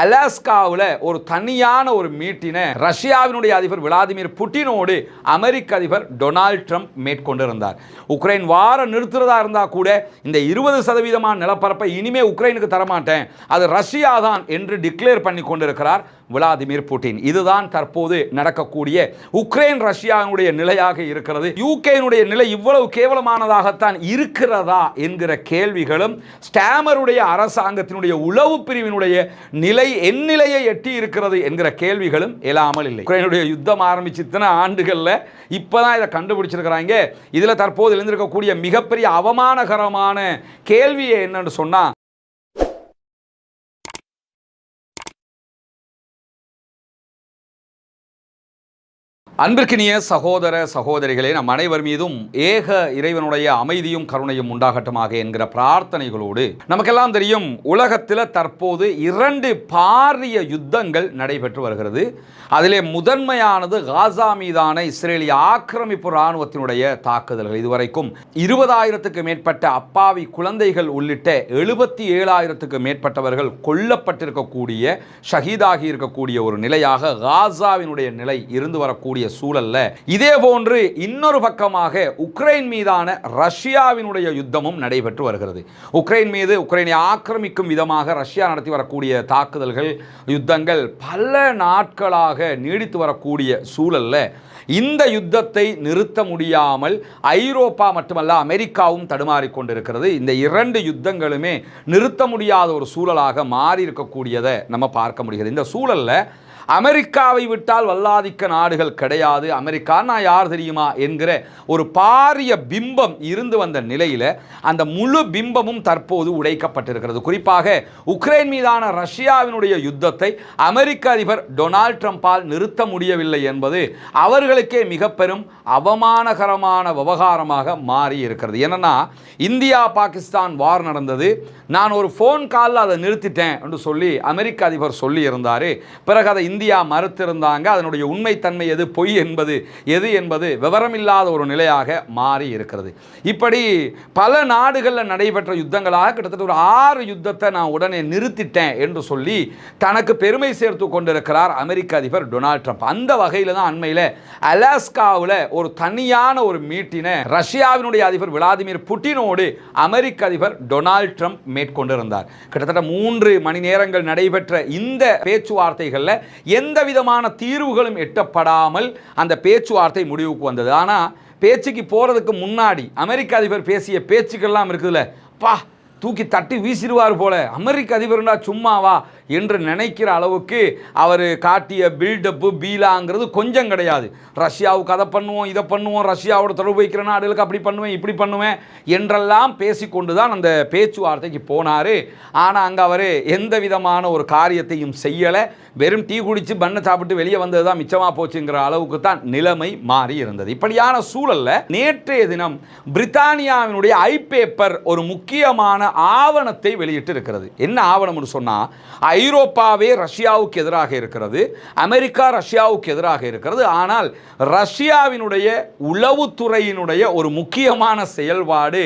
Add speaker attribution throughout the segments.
Speaker 1: அலாஸ்காவில் ஒரு தனியான ஒரு மீட்டினை ரஷ்யாவினுடைய அதிபர் விளாதிமிர் புட்டினோடு அமெரிக்க அதிபர் டொனால்ட் ட்ரம்ப் மேற்கொண்டிருந்தார். உக்ரைன் வார நிறுத்துறதா இருந்தால் கூட இந்த இருபது சதவீதமான நிலப்பரப்பை இனிமே உக்ரைனுக்கு தரமாட்டேன். அது ரஷ்யா தான் என்று டிக்ளேர் பண்ணி கொண்டிருக்கிறார் விளாதிமிர் புட்டின். இதுதான் தற்போது நடக்கக்கூடிய உக்ரைன் ரஷ்யாவினுடைய நிலையாக இருக்கிறது. யூகேனுடைய நிலை இவ்வளவு கேவலமானதாகத்தான் இருக்கிறதா என்கிற கேள்விகளும் ஸ்டாமருடைய அரசாங்கத்தினுடைய உளவு பிரிவினுடைய நிலை என் நிலையை எட்டி இருக்கிறது என்கிற கேள்விகளும் எழாமல் இல்லை. உக்ரைனுடைய யுத்தம் ஆரம்பிச்சு இத்தனை ஆண்டுகளில் இப்போதான் இதை கண்டுபிடிச்சிருக்கிறாங்க. இதில் தற்போது எழுந்திருக்கக்கூடிய மிகப்பெரிய அவமானகரமான கேள்வியை என்னன்னு சொன்னால் அன்பிற்கினிய சகோதர சகோதரிகளே நம் அனைவர் மீதும் ஏக இறைவனுடைய அமைதியும் கருணையும் உண்டாகட்டுமாக என்கிற பிரார்த்தனைகளோடு நமக்கெல்லாம் தெரியும் உலகத்தில் தற்போது இரண்டு பாரிய யுத்தங்கள் நடைபெற்று வருகிறது. அதிலே முதன்மையானது காசா மீதான இஸ்ரேலிய ஆக்கிரமிப்பு இராணுவத்தினுடைய தாக்குதல்கள். இதுவரைக்கும் இருபதாயிரத்துக்கு மேற்பட்ட அப்பாவி குழந்தைகள் உள்ளிட்ட எழுபத்தி ஏழாயிரத்துக்கு மேற்பட்டவர்கள் கொல்லப்பட்டிருக்கக்கூடிய ஷஹீதாகி இருக்கக்கூடிய ஒரு நிலையாக காசாவினுடைய நிலை இருந்து வரக்கூடிய சூழல்ல இதே போன்று இன்னொரு பக்கமாக உக்ரைன் மீதான ரஷ்யாவினுடைய யுத்தமும் நடைபெற்று வருகிறது. உக்ரைன் மீது உக்ரைனை ஆக்கிரமிக்கும் விதமாக ரஷ்யா நடத்தி வரக்கூடிய தாக்குதல்கள் யுத்தங்கள் பல நாட்களாக நீடித்து வரக்கூடிய சூழல்ல இந்த யுத்தத்தை நிறுத்த முடியாமல் ஐரோப்பா மட்டுமல்ல அமெரிக்காவும் தடுமாறி கொண்டிருக்கிறது. இந்த இரண்டு யுத்தங்களுமே நிறுத்த முடியாத ஒரு சூழலாக மாறி இருக்கக்கூடியதை நம்ம பார்க்க முடிகிறது. இந்த சூழல்ல அமெரிக்காவை விட்டால் வல்லாதிக்க நாடுகள் கிடையாது. அமெரிக்கா நான் யார் தெரியுமா என்கிற ஒரு பாரிய பிம்பம் இருந்து வந்த நிலையில் அந்த முழு பிம்பமும் தற்போது உடைக்கப்பட்டிருக்கிறது. குறிப்பாக உக்ரைன் மீதான ரஷ்யாவினுடைய யுத்தத்தை அமெரிக்க அதிபர் டொனால்ட் ட்ரம்பால் நிறுத்த முடியவில்லை என்பது அவர்களுக்கே மிக பெரும் அவமானகரமான விவகாரமாக மாறி இருக்கிறது. என்னன்னா இந்தியா பாகிஸ்தான் வார் நடந்தது. நான் ஒரு ஃபோன் காலில் அதை நிறுத்திட்டேன் என்று சொல்லி அமெரிக்க அதிபர் சொல்லி இருந்தார் பிறகு அதை இந்தியா மறுத்திருந்தாங்க. அதனுடைய உண்மைத்தன்மை எது? பொய் என்பது. எது என்பது? விவரமில்லாத ஒரு நிலையாக மாறி இருக்கிறது. இப்படி பல நாடுகளில் நடைபெற்ற யுத்தங்களாக கிட்டத்தட்ட ஒரு ஆறு யுத்தத்தை நான் உடனே நிறுத்திட்டேன் என்று சொல்லி தனக்கு பெருமை சேர்த்து கொண்டிருக்கிறார் அமெரிக்க அதிபர் டொனால்ட் ட்ரம்ப். அந்த வகையில் தான் அண்மையில் அலாஸ்காவில் ஒரு தனியான ஒரு மீட்டினை ரஷ்யாவினுடைய அதிபர் விளாதிமிர் புட்டினோடு அமெரிக்க அதிபர் டொனால்ட் ட்ரம்ப் மேற்கொண்டிருந்தார். கிட்டத்தட்ட மூன்று மணி நேரங்கள் நடைபெற்ற இந்த பேச்சுவார்த்தைகளில் எந்த விதமான தீர்வுகளும் எட்டப்படாமல் அந்த பேச்சுவார்த்தை முடிவுக்கு வந்தது. ஆனால் பேச்சுக்கு போகிறதுக்கு முன்னாடி அமெரிக்க அதிபர் பேசிய பேச்சுக்கள்லாம் இருக்குதுல்ல. பா தூக்கி தட்டி வீசிடுவார் போல. அமெரிக்க அதிபர்னா சும்மாவா என்று நினைக்கிற அளவுக்கு அவர் காட்டிய பில்டப்பு பீலாங்கிறது கொஞ்சம் கிடையாது. ரஷ்யாவுக்கு அதை பண்ணுவோம் இதை பண்ணுவோம் ரஷ்யாவோட தொடர்பு வைக்கிற நாடுகளுக்கு அப்படி பண்ணுவேன் இப்படி பண்ணுவேன் என்றெல்லாம் பேசிக்கொண்டு தான் அந்த பேச்சுவார்த்தைக்கு போனார். ஆனால் அங்கே அவர் எந்த விதமான ஒரு காரியத்தையும் செய்யலை. வெறும் டீ குடித்து பண்ணை சாப்பிட்டு வெளியே வந்தது தான் மிச்சமாக போச்சுங்கிற அளவுக்கு தான் நிலைமை மாறி இருந்தது. இப்படியான சூழல்ல நேற்றைய தினம் பிரித்தானியாவினுடைய ஐ பேப்பர் ஒரு முக்கியமான ஆவணத்தை வெளியிட்டு இருக்கிறது என்ன ஆவணம்னு சொன்னால் ஐரோப்பாவே ரஷ்யாவுக்கு எதிராக இருக்கிறது அமெரிக்கா ரஷ்யாவுக்கு எதிராக இருக்கிறது. ஆனால் ரஷ்யாவினுடைய உளவுத்துறையினுடைய ஒரு முக்கியமான செயல்பாடு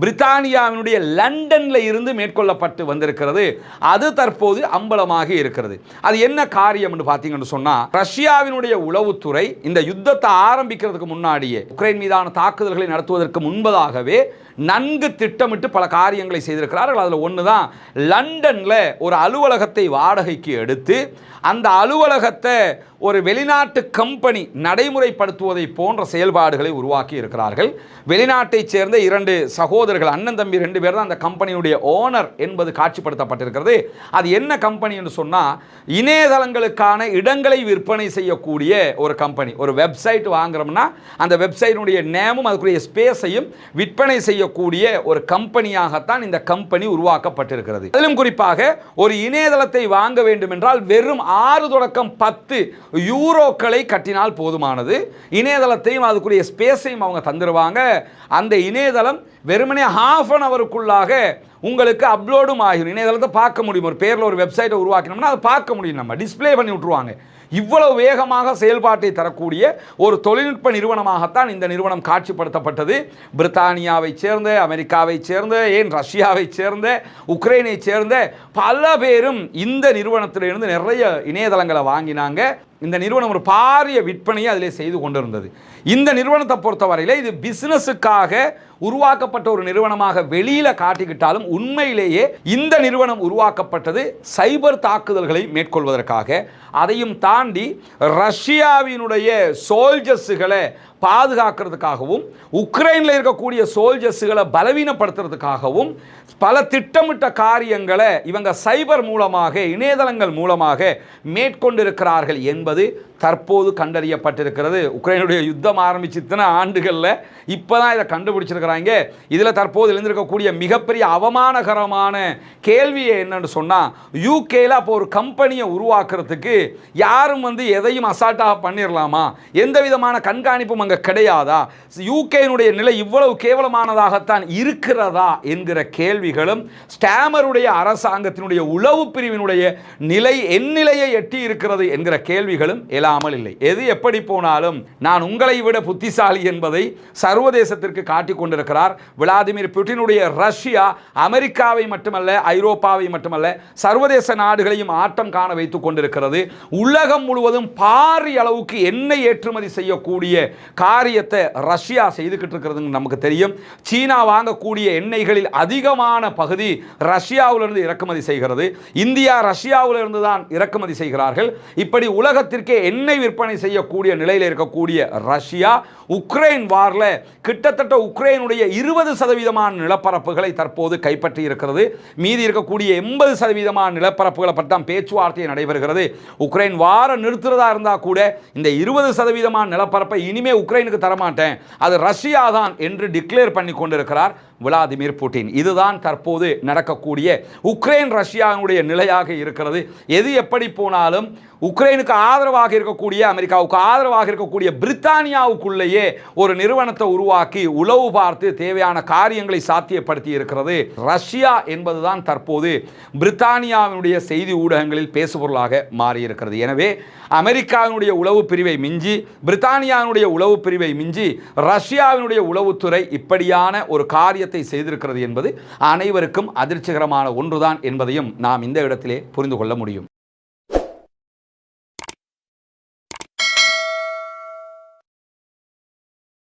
Speaker 1: பிரித்தானியாவினுடைய லண்டனில் இருந்து மேற்கொள்ளப்பட்டு வந்திருக்கிறது. அது தற்போது அம்பலமாக இருக்கிறது. அது என்ன காரியம்னு பார்த்தீங்கன்னு சொன்னால் ரஷ்யாவினுடைய உளவுத்துறை இந்த யுத்தத்தை ஆரம்பிக்கிறதுக்கு முன்னாடியே உக்ரைன் மீதான தாக்குதல்களை நடத்துவதற்கு முன்பதாகவே நன்கு திட்டமிட்டு பல காரியங்களை செய்திருக்கிறார்கள். அதில் ஒன்று தான் லண்டனில் ஒரு அலுவலகத்தை வாடகைக்கு எடுத்து அந்த அலுவலகத்தை ஒரு வெளிநாட்டு கம்பெனி நடைமுறைப்படுத்துவதை போன்ற செயல்பாடுகளை உருவாக்கி இருக்கிறார்கள். வெளிநாட்டைச் சேர்ந்த இரண்டு சகோதரர்கள் அண்ணன் தம்பி ரெண்டு பேர் தான் அந்த கம்பெனியுடைய ஓனர் என்பது காட்சிப்படுத்தப்பட்டிருக்கிறது. அது என்ன கம்பெனி என்று சொன்னால் இணையதளங்களுக்கான இடங்களை விற்பனை செய்யக்கூடிய ஒரு கம்பெனி. ஒரு வெப்சைட் வாங்குறோம்னா அந்த வெப்சைட்டினுடைய நேமும் அதுக்குரிய ஸ்பேஸையும் விற்பனை செய்யக்கூடிய ஒரு கம்பெனியாகத்தான் இந்த கம்பெனி உருவாக்கப்பட்டிருக்கிறது. அதிலும் குறிப்பாக ஒரு இணையதளத்தை வாங்க வேண்டும் என்றால் வெறும் ஆறு தொடக்கம் பத்து யூரோக்களை கட்டினால் போதுமானது. இணையதளத்தையும் அதுக்குரிய ஸ்பேஸையும் அவங்க தந்துடுவாங்க அந்த இணையதளம் வெறுமனே ஹாஃப் அன் அவருக்குள்ளாக உங்களுக்கு அப்லோடும் ஆகிடும் இணையதளத்தை பார்க்க முடியும். ஒரு பேரில் ஒரு வெப்சைட்டை உருவாக்கினோம்னா அதை பார்க்க முடியும் நம்ம. டிஸ்ப்ளே பண்ணி விட்ருவாங்க இவ்வளவு வேகமாக செயல்பாட்டை தரக்கூடிய ஒரு தொழில்நுட்ப நிறுவனமாகத்தான் இந்த நிறுவனம் காட்சிப்படுத்தப்பட்டது. பிரித்தானியாவைச் சேர்ந்த அமெரிக்காவைச் சேர்ந்த ஏன் ரஷ்யாவைச் சேர்ந்த உக்ரைனை சேர்ந்த பல பேரும் இந்த நிறுவனத்திலிருந்து நிறைய இணையதளங்களை வாங்கினாங்க. இந்த நிறுவனம் ஒரு பாரிய விற்பனையை அதிலே செய்து கொண்டிருந்தது. இந்த நிறுவனத்தை பொறுத்தவரையில் இது பிஸ்னஸுக்காக உருவாக்கப்பட்ட ஒரு நிறுவனமாக வெளியில் காட்டிக்கிட்டாலும் உண்மையிலேயே இந்த நிறுவனம் உருவாக்கப்பட்டது சைபர் தாக்குதல்களை மேற்கொள்வதற்காக. அதையும் தாண்டி ரஷ்யாவினுடைய சோல்ஜர்ஸுகளை பாதுகாக்கிறதுக்காகவும் உக்ரைனில் இருக்கக்கூடிய சோல்ஜர்ஸுகளை பலவீனப்படுத்துறதுக்காகவும் பல திட்டமிட்ட காரியங்களை இவங்க சைபர் மூலமாக இணையதளங்கள் மூலமாக மேற்கொண்டிருக்கிறார்கள் என்பது தற்போது கண்டறியப்பட்டிருக்கிறது. உக்ரைனுடைய யுத்தம் ஆரம்பிச்சு இத்தனை ஆண்டுகளில் இப்போ தான் இதை கண்டுபிடிச்சிருக்கிறாங்க. இதில் தற்போது எழுந்திருக்கக்கூடிய மிகப்பெரிய அவமானகரமான கேள்வியை என்னன்னு சொன்னால் யூகேயில் அப்போ ஒரு கம்பெனியை உருவாக்குறதுக்கு யாரும் வந்து எதையும் அசால்ட்டாக பண்ணிடலாமா எந்த விதமான கண்காணிப்பும் அங்கே கிடையாதா? யூகேனுடைய நிலை இவ்வளவு கேவலமானதாகத்தான் இருக்கிறதா என்கிற கேள்விகளும் ஸ்டாமருடைய அரசாங்கத்தினுடைய உளவு பிரிவினுடைய நிலை எந்நிலையை எட்டி இருக்கிறது என்கிற கேள்விகளும் எழாமல் இல்லை. எது எப்படி போனாலும் நான் உங்களை விட புத்திசாலி என்பதை சர்வதேசத்திற்கு காட்டிக் கொண்டிருக்கிறார் விளாடிமிர் புட்டினுடைய ரஷ்யா அமெரிக்காவை மட்டுமல்ல ஐரோப்பாவை மட்டுமல்ல சர்வதேச நாடுகளையும் ஆட்டம் காண வைத்துக் கொண்டிருக்கிறது. உலகம் முழுவதும் பாரி அளவுக்கு எண்ணெய் ஏற்றுமதி செய்யக்கூடிய காரியத்தை ரஷ்யா செய்துக்கிட்டு இருக்கிறதுன்னு நமக்கு தெரியும். சீனா வாங்கக்கூடிய எண்ணெய்களில் அதிகமான பகுதி ரஷ்யாவிலிருந்து இறக்குமதி செய்கிறது. இந்தியா ரஷ்யாவிலிருந்து தான் இறக்குமதி செய்கிறார்கள். இப்படி உலகத்திற்கே எண்ணெய் விற்பனை செய்யக்கூடிய நிலையில் இருக்கக்கூடிய ரஷ்யா உக்ரைன் வாரில் கிட்டத்தட்ட உக்ரைனுடைய இருபது சதவீதமான நிலப்பரப்புகளை தற்போது கைப்பற்றி இருக்கிறது. மீதி இருக்கக்கூடிய எண்பது சதவீதமான நிலப்பரப்புகளை பற்றி தான் பேச்சுவார்த்தை நடைபெறுகிறது. உக்ரைன் வார நிறுத்துறதா இருந்தால் கூட இந்த இருபது சதவீதமான நிலப்பரப்பை இனிமே உக்ரைனுக்கு தரமாட்டேன். அது ரஷ்யா தான் என்று டிக்ளேர் பண்ணி கொண்டிருக்கிறார் விளாதிமிர் புட்டின். இதுதான் தற்போது நடக்கக்கூடிய உக்ரைன் ரஷ்யாவினுடைய நிலையாக இருக்கிறது. எது எப்படி போனாலும் உக்ரைனுக்கு ஆதரவாக இருக்கக்கூடிய அமெரிக்காவுக்கு ஆதரவாக இருக்கக்கூடிய பிரித்தானியாவுக்குள்ளேயே ஒரு நிறுவனத்தை உருவாக்கி உளவு பார்த்து தேவையான காரியங்களை சாத்தியப்படுத்தி இருக்கிறது. ரஷ்யா என்பதுதான் தற்போது பிரித்தானியாவினுடைய செய்தி ஊடகங்களில் பேசுபொருளாக மாறியிருக்கிறது. எனவே அமெரிக்காவினுடைய உளவு பிரிவை மிஞ்சி பிரித்தானியாவினுடைய உளவு பிரிவை மிஞ்சி ரஷ்யாவினுடைய உளவுத்துறை இப்படியான ஒரு காரியத்தை செய்திருக்கிறது என்பது அனைவருக்கும் அதிர்ச்சிகரமான ஒன்றுதான் என்பதையும் நாம் இந்த இடத்திலே புரிந்து கொள்ள முடியும்.